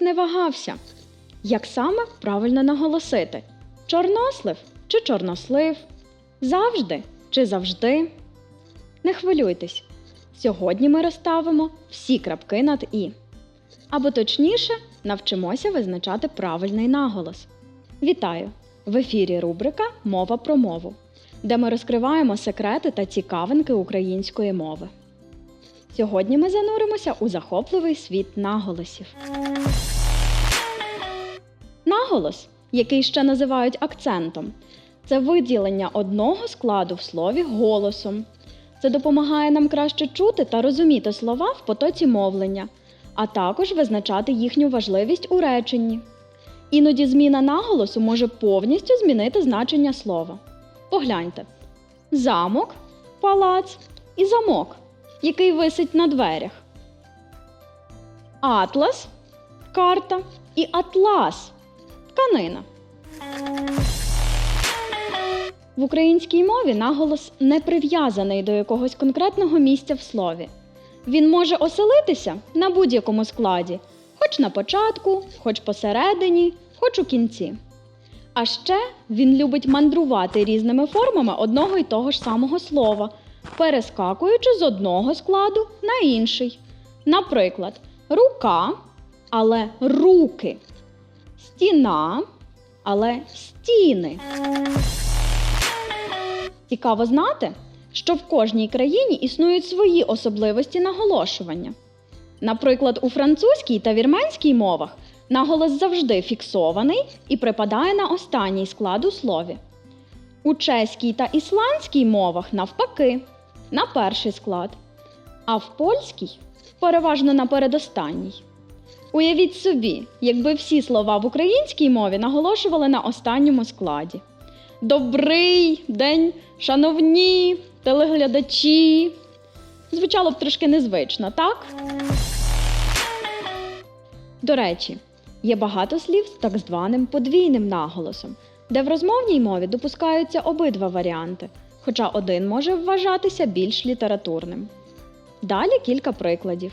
чомусь не вагався. Як саме правильно наголосити? Чорнослив чи чорнослив? Завжди чи завжди? Не хвилюйтесь. Сьогодні ми розставимо всі крапки над І. Або точніше, навчимося визначати правильний наголос. Вітаю! В ефірі рубрика Мова про мову, де ми розкриваємо секрети та цікавинки української мови. Сьогодні ми зануримося у захопливий світ наголосів. Наголос, який ще називають акцентом, це виділення одного складу в слові голосом. Це допомагає нам краще чути та розуміти слова в потоці мовлення, а також визначати їхню важливість у реченні. Іноді зміна наголосу може повністю змінити значення слова. Погляньте: замок, палац і замок, який висить на дверях. Атлас карта і атлас тканина. В українській мові наголос не прив'язаний до якогось конкретного місця в слові. Він може оселитися на будь-якому складі, хоч на початку, хоч посередині, хоч у кінці. А ще він любить мандрувати різними формами одного й того ж самого слова, перескакуючи з одного складу на інший. Наприклад, рука, але руки, стіна, але стіни. Цікаво знати, що в кожній країні існують свої особливості наголошування. Наприклад, у французькій та вірменській мовах наголос завжди фіксований і припадає на останній склад у слові. У чеській та ісландській мовах навпаки, на перший склад, а в польській переважно на передостанній. Уявіть собі, якби всі слова в українській мові наголошували на останньому складі. Добрий день, шановні телеглядачі. Звучало б трошки незвично, так? До речі, є багато слів з так званим подвійним наголосом, де в розмовній мові допускаються обидва варіанти, хоча один може вважатися більш літературним. Далі кілька прикладів: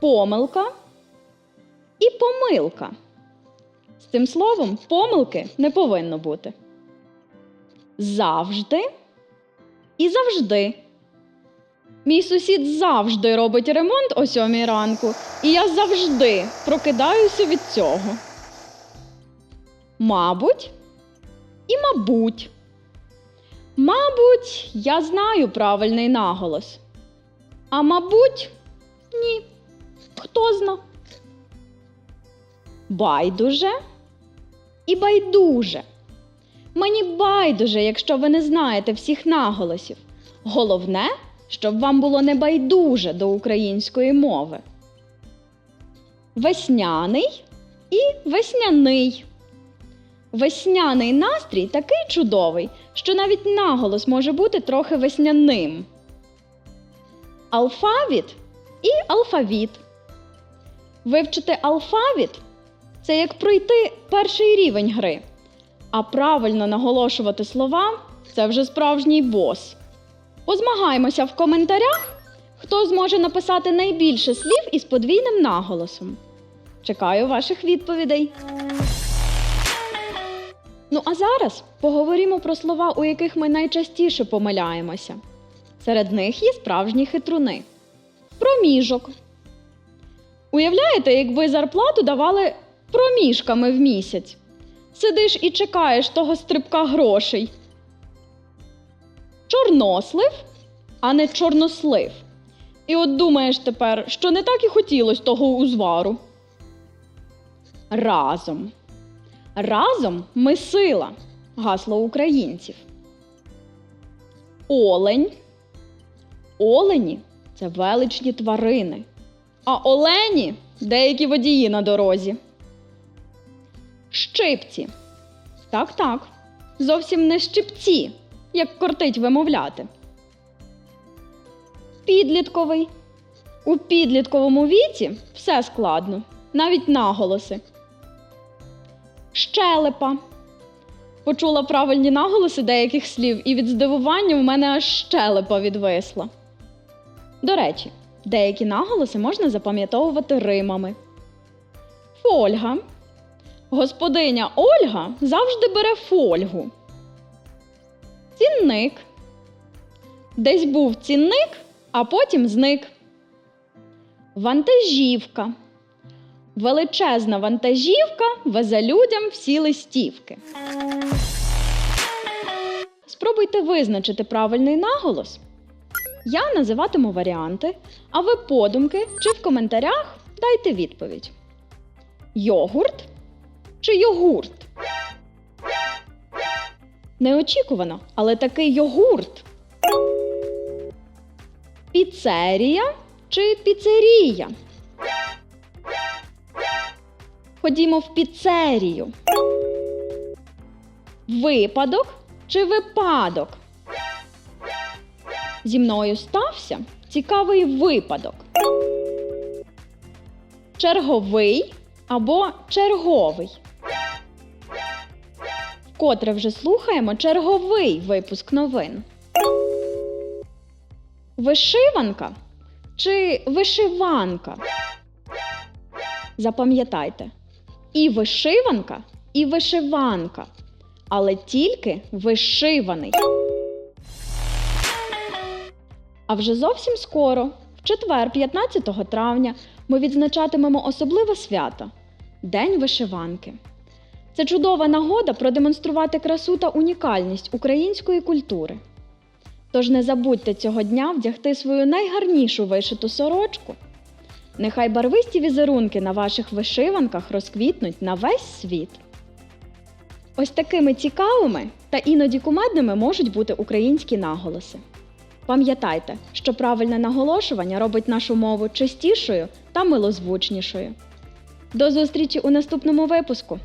помилка і помилка. З цим словом помилки не повинно бути. Завжди і завжди. Мій сусід завжди робить ремонт о сьомій ранку, і я завжди прокидаюся від цього. Мабуть, і мабуть. Мабуть, я знаю правильний наголос. А мабуть, ні. Хто зна? Байдуже і байдуже. Мені байдуже, якщо ви не знаєте всіх наголосів. Головне, щоб вам було не байдуже до української мови. Весняний і весняний. Весняний настрій такий чудовий, що навіть наголос може бути трохи весняним. Алфавіт і алфавіт. Вивчити алфавіт це як пройти перший рівень гри. А правильно наголошувати слова це вже справжній бос. Позмагаємося в коментарях, хто зможе написати найбільше слів із подвійним наголосом. Чекаю ваших відповідей. Ну а зараз поговоримо про слова, у яких ми найчастіше помиляємося. Серед них є справжні хитруни. Проміжок. Уявляєте, якби зарплату давали проміжками в місяць? Сидиш і чекаєш того стрибка грошей. Чорнослив, а не чорнослив. І от думаєш тепер, що не так і хотілося того узвару. Разом. Разом ми сила. Гасло українців. Олень. Олені це величні тварини. А олені деякі водії на дорозі. Щипці. Так, так. Зовсім не щипці, як кортить вимовляти. Підлітковий. У підлітковому віці все складно, навіть наголоси. Щелепа. Почула правильні наголоси деяких слів, і від здивування в мене аж щелепа відвисла. До речі, деякі наголоси можна запам'ятовувати римами. Фольга. Господиня Ольга завжди бере фольгу. Цінник. Десь був цінник, а потім зник. Вантажівка. Величезна вантажівка везе людям всі листівки. Спробуйте визначити правильний наголос. Я називатиму варіанти, а ви подумки чи в коментарях дайте відповідь. Йогурт чи йогурт? Неочікувано, але такий йогурт. Піцерія чи піцерія? Ходімо в піцерію. Випадок чи випадок? Зі мною стався цікавий випадок. Черговий або черговий. Вкотре вже слухаємо черговий випуск новин. Вишиванка чи вишиванка? Запам'ятайте, і вишиванка, і вишиванка, але тільки вишиваний. А вже зовсім скоро, в четвер, 15 травня, ми відзначатимемо особливе свято День вишиванки. Це чудова нагода продемонструвати красу та унікальність української культури. Тож не забудьте цього дня вдягти свою найгарнішу вишиту сорочку. Нехай барвисті візерунки на ваших вишиванках розквітнуть на весь світ. Ось такими цікавими та іноді кумедними можуть бути українські наголоси. Пам'ятайте, що правильне наголошування робить нашу мову чистішою та милозвучнішою. До зустрічі у наступному випуску!